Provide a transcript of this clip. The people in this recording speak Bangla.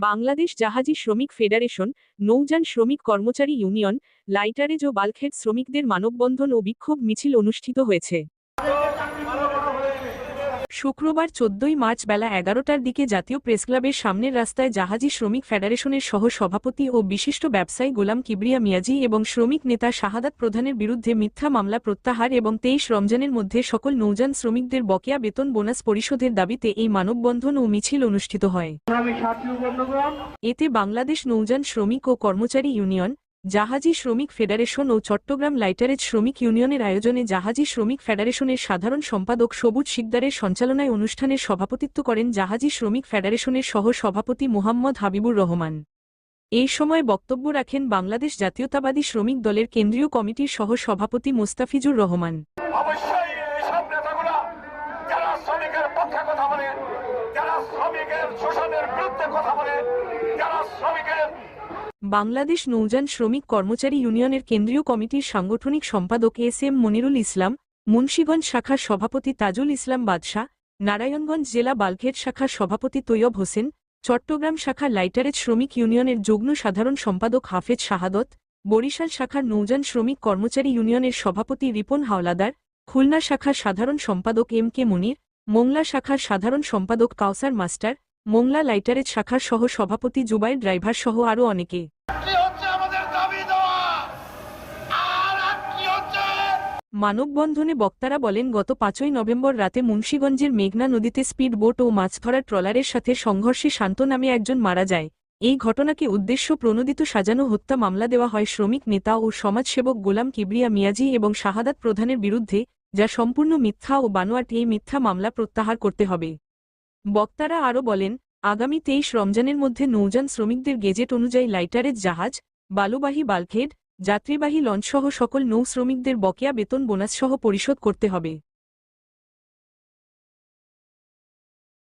বাংলাদেশ জাহাজি শ্রমিক ফেডারেশন, নৌযান শ্রমিক কর্মচারী ইউনিয়ন, লাইটারেজ ও বাল্কহেড শ্রমিকদের মানববন্ধন ও বিক্ষোভ মিছিল অনুষ্ঠিত হয়েছে। শুক্রবার চোদ্দই মার্চ বেলা এগারোটার দিকে জাতীয় প্রেসক্লাবের সামনের রাস্তায় জাহাজি শ্রমিক ফেডারেশনের সহ সভাপতি ও বিশিষ্ট ব্যবসায়ী গোলাম কিবরিয়া মিয়াজি এবং শ্রমিক নেতা শাহাদাত প্রধানের বিরুদ্ধে মিথ্যা মামলা প্রত্যাহার এবং তেইশ রমজানের মধ্যে সকল নৌযান শ্রমিকদের বকেয়া বেতন বোনাস পরিশোধের দাবিতে এই মানববন্ধন ও মিছিল অনুষ্ঠিত হয়। এতে বাংলাদেশ নৌযান শ্রমিক ও কর্মচারী ইউনিয়ন জাহাজি শ্রমিক ফেডারেশন ও চট্টগ্রাম লাইটারেজ শ্রমিক ইউনিয়নের আয়োজনে জাহাজি শ্রমিক ফেডারেশনের সাধারণ সম্পাদক সবুজ শিকদারের সঞ্চালনায় অনুষ্ঠানের সভাপতিত্ব করেন জাহাজি শ্রমিক ফেডারেশনের সহ সভাপতি মোহাম্মদ হাবিবুর রহমান। এই সময় বক্তব্য রাখেন বাংলাদেশ জাতীয়তাবাদী শ্রমিক দলের কেন্দ্রীয় কমিটির সহ সভাপতি মোস্তাফিজুর রহমান। কথা বলে, যারা শ্রমিকের শোষণের বিরুদ্ধে কথা বলে বাংলাদেশ নৌযান শ্রমিক কর্মচারী ইউনিয়নের কেন্দ্রীয় কমিটির সাংগঠনিক সম্পাদক এস এম মনিরুল ইসলাম, মুন্সীগঞ্জ শাখার সভাপতি তাজুল ইসলাম বাদশাহ, নারায়ণগঞ্জ জেলা বালঘেট শাখার সভাপতি তৈয়ব হোসেন, চট্টগ্রাম শাখার লাইটারেজ শ্রমিক ইউনিয়নের যুগ্ম সাধারণ সম্পাদক হাফেজ শাহাদত, বরিশাল শাখার নৌযান শ্রমিক কর্মচারী ইউনিয়নের সভাপতি রিপন হাওলাদার, খুলনা শাখার সাধারণ সম্পাদক এম কে মনির, মোংলা শাখার সাধারণ সম্পাদক কাউসার মাস্টার, মোংলা লাইটারেজ শাখার সহ সভাপতি জুবাইর ড্রাইভার সহ আরও অনেকে। মানববন্ধনে বক্তারা বলেন, গত পাঁচই নভেম্বর রাতে মুন্সীগঞ্জের মেঘনা নদীতে স্পিড বোট ও মাছ ধরার ট্রলারের সাথে সংঘর্ষে শান্ত নামে একজন মারা যায়। এই ঘটনাকে উদ্দেশ্য প্রণোদিত সাজানো হত্যা মামলা দেওয়া হয় শ্রমিক নেতা ও সমাজসেবক গোলাম কিবরিয়া মিয়াজি এবং শাহাদাত প্রধানের বিরুদ্ধে, যা সম্পূর্ণ মিথ্যা ও বানোয়াট এই মিথ্যা মামলা প্রত্যাহার করতে হবে। বক্তারা আরও বলেন, আগামী তেইশ রমজানের মধ্যে নৌযান শ্রমিকদের গেজেট অনুযায়ী লাইটারের জাহাজ, বালুবাহী বাল্কহেড যাত্রীবাহী লঞ্চসহ সকল নৌ শ্রমিকদের বকেয়া বেতন বোনাসসহ পরিশোধ করতে হবে।